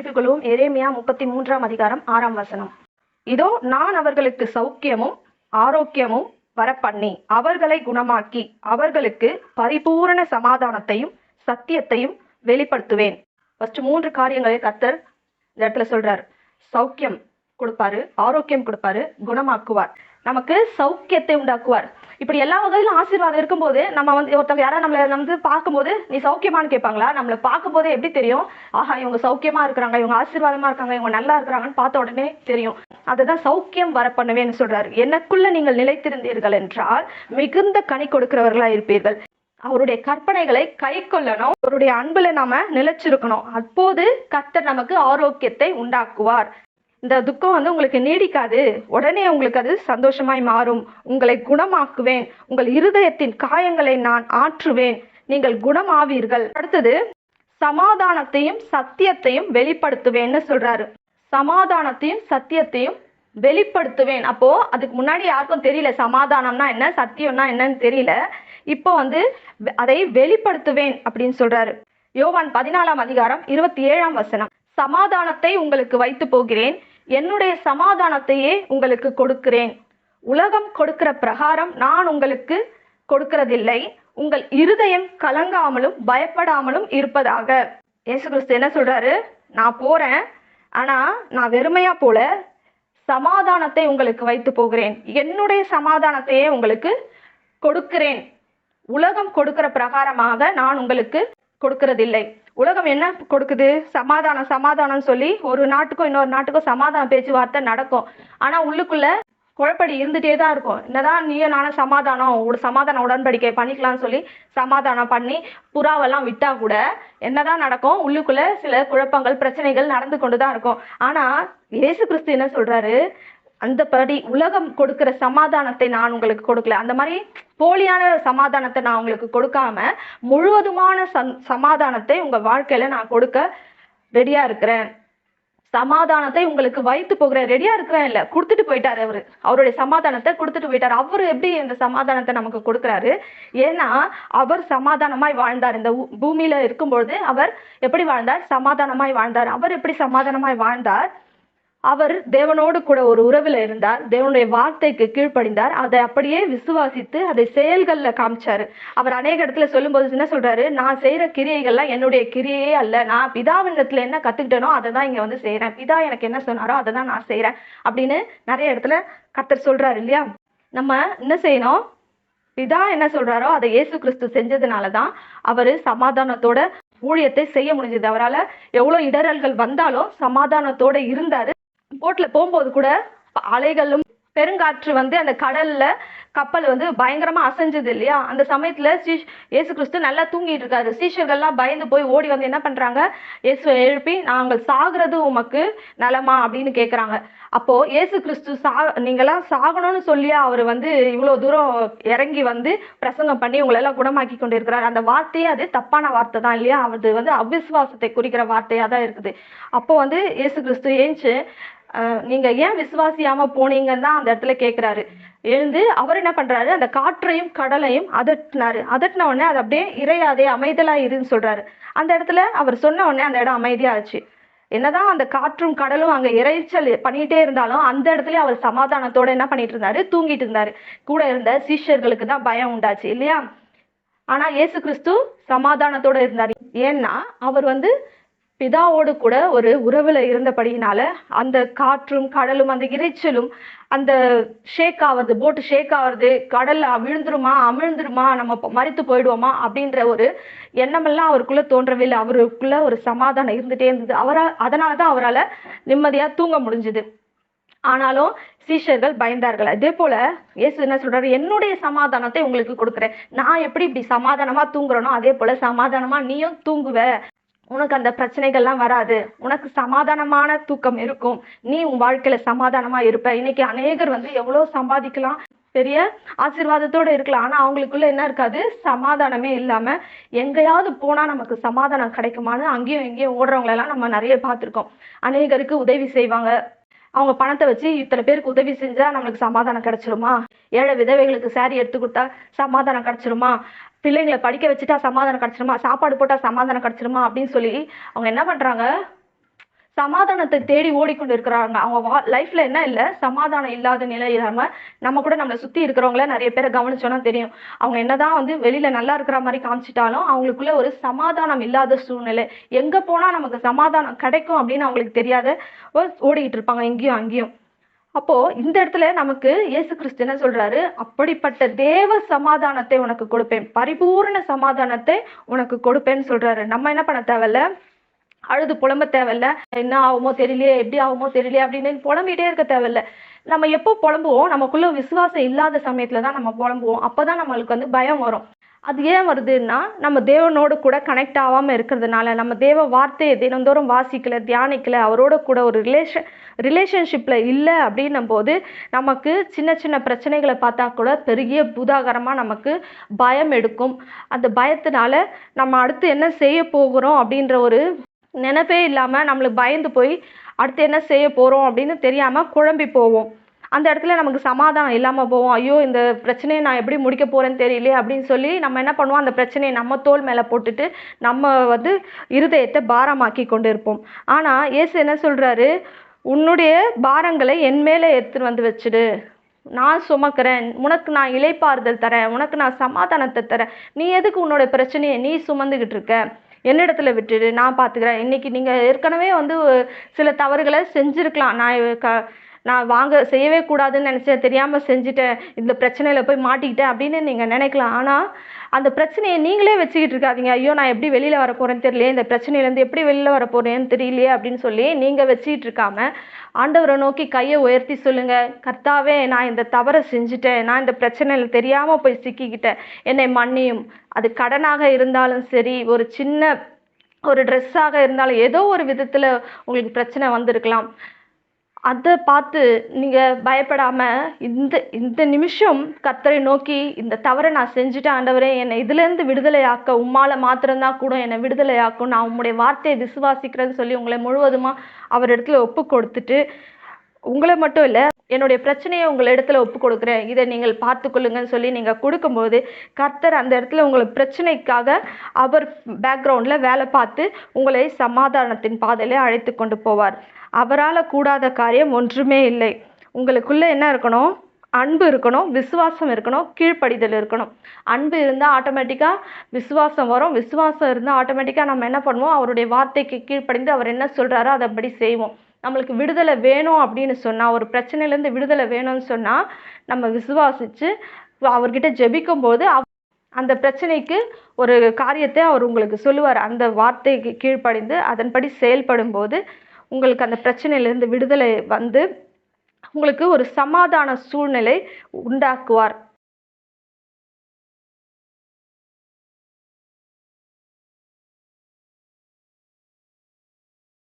திருப்பிக் கொள்வோம் எரேமியா முப்பத்தி மூன்றாம் அதிகாரம் ஆறாம் வசனம். இதோ நான் அவர்களுக்கு சௌக்கியமும் ஆரோக்கியமும் வரப்பண்ணி அவர்களை குணமாக்கி அவர்களுக்கு பரிபூரண சமாதானத்தையும் சத்தியத்தையும் வெளிப்படுத்துவேன். ஃபர்ஸ்ட் மூன்று காரியங்களை கர்த்தர் இந்த இடத்துல சொல்றாரு. சௌக்கியம் கொடுப்பாரு ஆரோக்கியம் கொடுப்பாரு குணமாக்குவார். நமக்கு சௌக்கியத்தை உண்டாக்குவார். இப்படி எல்லா வகையிலும் ஆசீர்வாதம் இருக்கும்போது நம்ம வந்து ஒருத்தவங்க யாராவது நம்மளை வந்து பார்க்கும்போது நீ சௌக்கியமான்னு கேட்பாங்களா? நம்மளை பார்க்கும்போதே எப்படி தெரியும்? ஆஹா இவங்க சௌக்கியமா இருக்கிறாங்க இவங்க ஆசீர்வாதமா இருக்காங்க இவங்க நல்லா இருக்கிறாங்கன்னு பார்த்த உடனே தெரியும். அதுதான் சௌக்கியம் வர பண்ணுவேன்னு சொல்றாரு. எனக்குள்ள நீங்கள் நிலைத்திருந்தீர்கள் என்றால் மிகுந்த கனி கொடுக்கிறவர்களா இருப்பீர்கள். அவருடைய கற்பனைகளை கை கொள்ளணும். அவருடைய அன்புல நாம நிலைச்சிருக்கணும். அப்போது கர்த்தர் நமக்கு ஆரோக்கியத்தை உண்டாக்குவார். இந்த துக்கம் வந்து உங்களுக்கு நீடிக்காது. உடனே உங்களுக்கு அது சந்தோஷமாய் மாறும். உங்களை குணமாக்குவேன். உங்கள் இருதயத்தின் காயங்களை நான் ஆற்றுவேன். நீங்கள் குணமாவீர்கள். அடுத்தது சமாதானத்தையும் சத்தியத்தையும் வெளிப்படுத்துவேன்னு சொல்றாரு. சமாதானத்தையும் சத்தியத்தையும் வெளிப்படுத்துவேன். அப்போ அதுக்கு முன்னாடி யாருக்கும் தெரியல சமாதானம்னா என்ன சத்தியம்னா என்னன்னு தெரியல. இப்போ வந்து அதை வெளிப்படுத்துவேன் அப்படின்னு சொல்றாரு. யோவான் பதினாலாம் அதிகாரம் இருபத்தி ஏழாம் வசனம். சமாதானத்தை உங்களுக்கு வைத்து போகிறேன். என்னுடைய சமாதானத்தையே உங்களுக்கு கொடுக்கிறேன். உலகம் கொடுக்கிற பிரகாரம் நான் உங்களுக்கு கொடுக்கிறதில்லை. உங்கள் இருதயம் கலங்காமலும் பயப்படாமலும் இருப்பதாக. இயேசு கிறிஸ்து என்ன சொல்றாரு? நான் போறேன். ஆனா நான் வெறுமையா போல சமாதானத்தை உங்களுக்கு வைத்து போகிறேன். என்னுடைய சமாதானத்தையே உங்களுக்கு கொடுக்கிறேன். உலகம் கொடுக்கிற பிரகாரமாக நான் உங்களுக்கு கொடுக்கறதில்லை. உலகம் என்ன கொடுக்குது? சமாதானம் சமாதானம் சொல்லி ஒரு நாட்டுக்கும் இன்னொரு நாட்டுக்கும் சமாதான பேச்சுவார்த்தை நடக்கும். ஆனா உள்ளுக்குள்ள குழப்படி இருந்துட்டே தான் இருக்கும். என்னதான் நீயும் நானும் சமாதானம் ஒரு சமாதான உடன்படிக்கை பண்ணிக்கலாம்னு சொல்லி சமாதானம் பண்ணி புறாவெல்லாம் விட்டா கூட என்னதான் நடக்கும்? உள்ளுக்குள்ள சில குழப்பங்கள் பிரச்சனைகள் நடந்து கொண்டு தான் இருக்கும். ஆனா இயேசு கிறிஸ்து என்ன சொல்றாரு? அந்த படி உலகம் கொடுக்கிற சமாதானத்தை நான் உங்களுக்கு கொடுக்கல. அந்த மாதிரி போலியான சமாதானத்தை நான் உங்களுக்கு கொடுக்காம முழுவதுமான சந் சமாதானத்தை உங்க வாழ்க்கையில நான் கொடுக்க ரெடியா இருக்கிறேன். சமாதானத்தை உங்களுக்கு வைத்து போகிறேன். ரெடியா இருக்கிறேன் இல்ல கொடுத்துட்டு போயிட்டாரு அவரு. அவருடைய சமாதானத்தை கொடுத்துட்டு போயிட்டாரு. அவரு எப்படி இந்த சமாதானத்தை நமக்கு கொடுக்குறாரு? ஏன்னா அவர் சமாதானமாய் வாழ்ந்தார். இந்த பூமியில இருக்கும்பொழுது அவர் எப்படி வாழ்ந்தார்? சமாதானமாய் வாழ்ந்தார். அவர் எப்படி சமாதானமாய் வாழ்ந்தார்? அவர் தேவனோடு கூட ஒரு உறவில் இருந்தார். தேவனுடைய வார்த்தைக்கு கீழ்ப்படிந்தார். அதை அப்படியே விசுவாசித்து அதை செயல்களில் காமிச்சாரு. அவர் அநேக இடத்துல சொல்லும்போது என்ன சொல்றாரு? நான் செய்யற கிரியைகள்லாம் என்னுடைய கிரியையே அல்ல. நான் பிதாவினிடத்துல என்ன கத்துக்கிட்டேனோ அதை தான் இங்க வந்து செய்கிறேன். பிதா எனக்கு என்ன சொன்னாரோ அதை தான் நான் செய்யறேன் அப்படின்னு நிறைய இடத்துல கத்தர் சொல்றாரு இல்லையா? நம்ம என்ன செய்யணும்? பிதா என்ன சொல்றாரோ அதை இயேசு கிறிஸ்து செஞ்சதுனால தான் அவர் சமாதானத்தோட ஊழியத்தை செய்ய முடிஞ்சது. அவரால எவ்வளோ இடரல்கள் வந்தாலும் சமாதானத்தோட இருந்தாரு. போட்ல போகும்போது கூட அலைகளும் பெருங்காற்று வந்து அந்த கடல்ல கப்பல் வந்து பயங்கரமா அசைஞ்சது இல்லையா? அந்த சமயத்துல சீஷ் இயேசு கிறிஸ்து நல்லா தூங்கிட்டு இருக்காரு. சீஷர்கள்லாம் பயந்து போய் ஓடி வந்து என்ன பண்றாங்க? இயேசுவை எழுப்பி நாங்கள் சாகிறது உமக்கு நலமா? அப்படின்னு கேக்குறாங்க. அப்போ இயேசு கிறிஸ்து சா நீங்கெல்லாம் சாகணும்னு சொல்லியா? அவர் வந்து இவ்வளவு தூரம் இறங்கி வந்து பிரசங்கம் பண்ணி உங்களை எல்லாம் குணமாக்கி கொண்டு இருக்கிறார் அந்த வார்த்தையே அது தப்பான வார்த்தை தான் இல்லையா? அது வந்து அவிசுவாசத்தை குறிக்கிற வார்த்தையா தான் இருக்குது. அப்போ வந்து இயேசு கிறிஸ்து ஏஞ்சு நீங்க ஏன் விசுவாசியாம போனீங்கன்னு தான் அந்த இடத்துல கேக்குறாரு. எழுந்து அவர் என்ன பண்றாரு? அந்த காற்றையும் கடலையும் அதட்டினாரு. அதட்டின உடனே அது அப்படியே இறையாதே அமைதலா இருன்னு சொல்றாரு. அந்த இடத்துல அவர் சொன்ன உடனே அந்த இடம் அமைதியாச்சு. என்னதான் அந்த காற்றும் கடலும் அங்க இறைச்சல் பண்ணிட்டே இருந்தாலும் அந்த இடத்துல அவர் சமாதானத்தோட என்ன பண்ணிட்டு இருந்தாரு? தூங்கிட்டு இருந்தாரு. கூட இருந்த சீஷர்களுக்கு தான் பயம் உண்டாச்சு இல்லையா? ஆனா இயேசு கிறிஸ்து சமாதானத்தோட இருந்தாரு. ஏன்னா அவர் வந்து பிதாவோடு கூட ஒரு உறவுல இருந்தபடியினால அந்த காற்றும் கடலும் அந்த இறைச்சலும் அந்த ஷேக் ஆவறது போட்டு ஷேக் ஆவறது கடல்ல விழுந்துருமா அமிழ்ந்துருமா நம்ம மறித்து போயிடுவோமா அப்படின்ற ஒரு எண்ணமெல்லாம் அவருக்குள்ள தோன்றவில்லை. அவருக்குள்ள ஒரு சமாதானம் இருந்துட்டே இருந்தது. அவரால் அதனால தான் அவரால் நிம்மதியா தூங்க முடிஞ்சுது. ஆனாலும் சீஷர்கள் பயந்தார்கள். அதே போல இயேசு என்ன சொல்றாரு? என்னுடைய சமாதானத்தை உங்களுக்கு கொடுக்குறேன். நான் எப்படி இப்படி சமாதானமா தூங்குறேனோ அதே போல சமாதானமா நீயும் தூங்குவ. உனக்கு அந்த பிரச்சனைகள்லாம் வராது. உனக்கு சமாதானமான தூக்கம் இருக்கும். நீ உன் வாழ்க்கையில சமாதானமா இருப்ப. இன்னைக்கு அநேகர் வந்து எவ்வளவு சம்பாதிக்கலாம். பெரிய ஆசீர்வாதத்தோட இருக்கலாம். ஆனா அவங்களுக்குள்ள என்ன இருக்காது? சமாதானமே இல்லாம எங்கேயாவது போனா நமக்கு சமாதானம் கிடைக்குமான்னு அங்கேயும் இங்கேயும் ஓடுறவங்களெல்லாம் நம்ம நிறைய பார்த்திருக்கோம். அநேகருக்கு உதவி செய்வாங்க. அவங்க பணத்தை வச்சு இத்தனை பேருக்கு உதவி செஞ்சா நம்மளுக்கு சமாதானம் கிடைச்சிருமா? ஏழை விதவைகளுக்கு சாரி எடுத்து கொடுத்தா சமாதானம் கிடைச்சிருமா? பிள்ளைங்களை படிக்க வச்சுட்டா சமாதானம் கிடைச்சிருமா? சாப்பாடு போட்டா சமாதானம் கிடைச்சிருமா? அப்படின்னு சொல்லி அவங்க என்ன பண்றாங்க? சமாதானத்தை தேடி ஓடிக்கொண்டு இருக்கிறாங்க அவங்க வா லைஃப்ல என்ன இல்லை சமாதானம் இல்லாத நிலை இல்லாம நம்ம கூட நம்மளை சுத்தி இருக்கிறவங்கள நிறைய பேரை கவனிச்சோன்னா தெரியும். அவங்க என்னதான் வந்து வெளியில நல்லா இருக்கிற மாதிரி காமிச்சிட்டாலும் அவங்களுக்குள்ள ஒரு சமாதானம் இல்லாத சூழ்நிலை. எங்க போனா நமக்கு சமாதானம் கிடைக்கும் அப்படின்னு அவங்களுக்கு தெரியாத ஓ- ஓடிக்கிட்டு இருப்பாங்க இங்கேயும் அங்கேயும். அப்போ இந்த இடத்துல நமக்கு இயேசு கிறிஸ்து என்ன சொல்றாரு? அப்படிப்பட்ட தேவ சமாதானத்தை உனக்கு கொடுப்பேன். பரிபூரண சமாதானத்தை உனக்கு கொடுப்பேன்னு சொல்றாரு. நம்ம என்ன பண்ண தேவையில்ல? அழுது புலம்ப தேவையில்ல. என்ன ஆகுமோ தெரியலையே எப்படி ஆகுமோ தெரியலையே அப்படின்னு புலம்பிட்டே இருக்க தேவையில்ல. நம்ம எப்போ புலம்புவோம்? நமக்குள்ள விசுவாசம் இல்லாத சமயத்துல தான் நம்ம புலம்புவோம். அப்பதான் நம்மளுக்கு வந்து பயம் வரும். அது ஏன் வருதுன்னா நம்ம தேவனோடு கூட கனெக்ட் ஆகாம இருக்கிறதுனால நம்ம தேவ வார்த்தையை தினந்தோறும் வாசிக்கல தியானிக்கல அவரோட கூட ஒரு ரிலேஷன் ரிலேஷன்ஷிப்ல இல்லை அப்படின்னும் போது நமக்கு சின்ன சின்ன பிரச்சனைகளை பார்த்தா கூட பெரிய பூதாகரமா நமக்கு பயம் எடுக்கும். அந்த பயத்தினால நம்ம அடுத்து என்ன செய்ய போகிறோம் அப்படின்ற ஒரு நினப்பே இல்லாமல் நம்மளுக்கு பயந்து போய் அடுத்து என்ன செய்ய போகிறோம் அப்படின்னு தெரியாமல் குழம்பி போவோம். அந்த இடத்துல நமக்கு சமாதானம் இல்லாமல் போவோம். ஐயோ இந்த பிரச்சனையை நான் எப்படி முடிக்க போகிறேன்னு தெரியலையே அப்படின்னு சொல்லி நம்ம என்ன பண்ணுவோம்? அந்த பிரச்சனையை நம்ம தோல் மேலே போட்டுட்டு நம்ம வந்து இருதயத்தை பாரமாக்கி கொண்டு இருப்போம் ஆனால் இயேசு என்ன சொல்கிறாரு உன்னுடைய பாரங்களை என் மேலே எடுத்துகிட்டு வந்து வச்சுடு. நான் சுமக்கிறேன். உனக்கு நான் இலைப்பாறுதல் தரேன். உனக்கு நான் சமாதானத்தை தரேன். நீ எதுக்கு உன்னோட பிரச்சனையை நீ சுமந்துக்கிட்டு இருக்க? என்னிடத்துல விட்டுடு நான் பார்த்துக்கிறேன் இன்னைக்கு நீங்க ஏற்கனவே வந்து சில தவறுகளை செஞ்சிருக்கலாம். நான் க நான் வாங்க செய்யவே கூடாதுன்னு நினைச்சேன். தெரியாம செஞ்சுட்டேன். இந்த பிரச்சனையில போய் மாட்டிக்கிட்டேன் அப்படின்னு நீங்க நினைக்கலாம். ஆனா அந்த பிரச்சனையை நீங்களே வச்சுக்கிட்டு இருக்காதீங்க. ஐயோ நான் எப்படி வெளியில் வர போகிறேன்னு தெரியலையே இந்த பிரச்சனையிலேருந்து எப்படி வெளியில் வர போகிறேன்னு தெரியலையே அப்படின்னு சொல்லி நீங்கள் வச்சுக்கிட்டு இருக்காம ஆண்டவரை நோக்கி கையை உயர்த்தி சொல்லுங்க. கர்த்தாவே நான் இந்த தவறை செஞ்சுட்டேன். நான் இந்த பிரச்சனையில் தெரியாமல் போய் சிக்கிக்கிட்டேன். என்னை மன்னியும். அது கடனாக இருந்தாலும் சரி ஒரு சின்ன ஒரு ட்ரெஸ்ஸாக இருந்தாலும் ஏதோ ஒரு விதத்தில் உங்களுக்கு பிரச்சனை வந்திருக்கலாம். அதை பார்த்து நீங்கள் பயப்படாமல் இந்த இந்த நிமிஷம் கர்த்தரை நோக்கி இந்த தவறை நான் செஞ்சுட்டேன் ஆண்டவரே என்னை இதுலேருந்து விடுதலையாக்க உம்மால் மாத்திரம்தான் கூட என்னை விடுதலையாக்கும். நான் உம்முடைய வார்த்தையை விசுவாசிக்கிறேன்னு சொல்லி உங்களை முழுவதுமாக அவர் இடத்துல ஒப்பு கொடுத்துட்டு உங்களை மட்டும் இல்லை என்னுடைய பிரச்சனையை உங்கள் இடத்துல ஒப்பு கொடுக்குறேன் இதை நீங்கள் பார்த்து கொள்ளுங்கன்னு சொல்லி நீங்கள் கொடுக்கும்போது கர்த்தர் அந்த இடத்துல உங்களுக்கு பிரச்சனைக்காக அவர் பேக்ரவுண்டில் வேலை பார்த்து உங்களை சமாதானத்தின் பாதையிலே அழைத்து கொண்டு போவார். அவரால் கூடாத காரியம் ஒன்றுமே இல்லை. உங்களுக்குள்ளே என்ன இருக்கணும்? அன்பு இருக்கணும் விசுவாசம் இருக்கணும் கீழ்ப்படிதல் இருக்கணும். அன்பு இருந்தால் ஆட்டோமேட்டிக்காக விசுவாசம் வரும். விசுவாசம் இருந்தால் ஆட்டோமேட்டிக்காக நம்ம என்ன பண்ணுவோம்? அவருடைய வார்த்தைக்கு கீழ்ப்படிந்து அவர் என்ன சொல்கிறாரோ அதைப்படி செய்வோம். நம்மளுக்கு விடுதலை வேணும் அப்படின்னு சொன்னால் ஒரு பிரச்சனையிலேருந்து விடுதலை வேணும்னு சொன்னால் நம்ம விசுவாசித்து அவர்கிட்ட ஜெபிக்கும் போது அந்த பிரச்சனைக்கு ஒரு காரியத்தை அவர் உங்களுக்கு சொல்லுவார். அந்த வார்த்தைக்கு கீழ்ப்படிந்து அதன்படி செயல்படும் போது உங்களுக்கு அந்த பிரச்சனையிலேருந்து விடுதலை வந்து உங்களுக்கு ஒரு சமாதான சூழ்நிலை உண்டாக்குவார்.